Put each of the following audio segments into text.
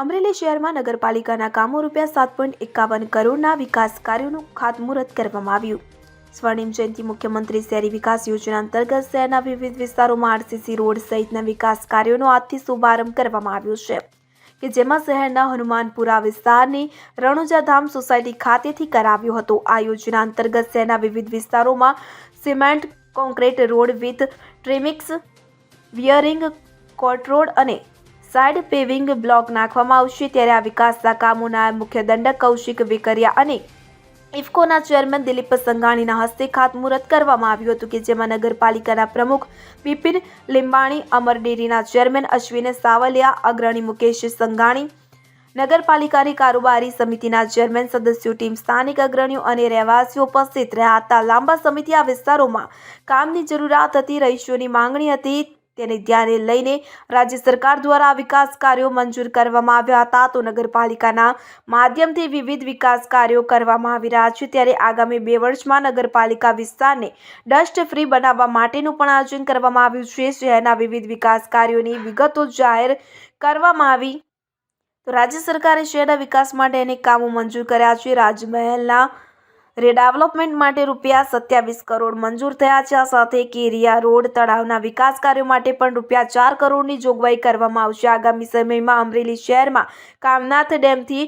અમરેલી શહેરમાં નગરપાલિકાના કામો રૂપિયા સાત પોઈન્ટ એકાવન કરોડના વિકાસ કાર્યોનું ખાતમુહૂર્ત કરવામાં આવ્યું. સ્વર્ણિમ જયંતિ મુખ્યમંત્રી શહેરી વિકાસ યોજના અંતર્ગત શહેરના વિવિધ વિસ્તારોમાં આરસીસી રોડ સહિતના વિકાસ કાર્યોનો આજથી શુભારંભ કરવામાં આવ્યો છે, કે જેમાં શહેરના હનુમાનપુરા વિસ્તારની રણુજા ધામ સોસાયટી ખાતેથી કરાવ્યો હતો. આ યોજના અંતર્ગત શહેરના વિવિધ વિસ્તારોમાં cement concrete road with trimix, wearing coat road અને સાઇડ પેવિંગ બ્લોક નાખવામાં આવશે ત્યારે આ વિકાસના કામોના મુખ્ય દંડક કૌશિક વેકરિયા અને ઇફકોના ચેરમેન દિલીપ સંઘાણીના હસ્તે ખાતમુહૂર્ત કરવામાં આવ્યું હતું કે જેમાં નગરપાલિકાના પ્રમુખ બિપિન લીંબાણી, અમર ડેરીના ચેરમેન અશ્વિને સાવલિયા, અગ્રણી મુકેશ સંઘાણી, નગરપાલિકાની કારોબારી સમિતિના ચેરમેન સદસ્યો, ટીમ સ્થાનિક અગ્રણીઓ અને રહેવાસીઓ ઉપસ્થિત રહ્યા હતા. લાંબા સમયથી આ વિસ્તારોમાં કામની જરૂરિયાત હતી, રહીશોની માંગણી હતી. તેને ધ્યાને લઈને રાજ્ય સરકાર દ્વારા વિકાસ કાર્યો મંજૂર કરવામાં આવ્યા હતા. તો નગરપાલિકાના માધ્યમથી વિવિધ વિકાસ કાર્યો કરવામાં આવી રહ્યા છે. ત્યારે આગામી બે વર્ષમાં નગરપાલિકા વિસ્તારને ડસ્ટ ફ્રી બનાવવા માટેનું પણ આયોજન કરવામાં આવ્યું છે. શહેરના વિવિધ વિકાસ કાર્યોની વિગતો જાહેર કરવામાં આવી. તો રાજ્ય સરકારે શહેરના વિકાસ માટે અનેક કામો મંજૂર કર્યા છે. રાજમહેલના રીડેવલપમેન્ટ માટે રૂપિયા સત્યાવીસ કરોડ મંજૂર થયા છે. સાથે કેરિયા રોડ તળાવના વિકાસ કાર્યો માટે પણ રૂપિયા ચાર કરોડની જોગવાઈ કરવામાં આવશે. આગામી સમયમાં અમરેલી શહેરમાં કામનાથ ડેમથી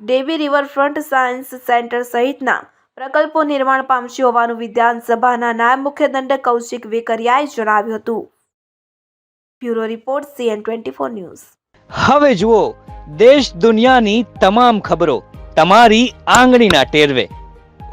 ડેવી રિવરફ્રન્ટ સાયન્સ સેન્ટર સહિતના પ્રકલ્પો નિર્માણ પામશે હોવાનું વિધાનસભાના નાયબ મુખ્ય દંડક કૌશિક વેકરિયાએ જણાવ્યું હતું. Bureau report CN twenty four news. હવે જુઓ, દેશ દુનિયાની તમામ ખબરો તમારી આંગળીના ટેરવે.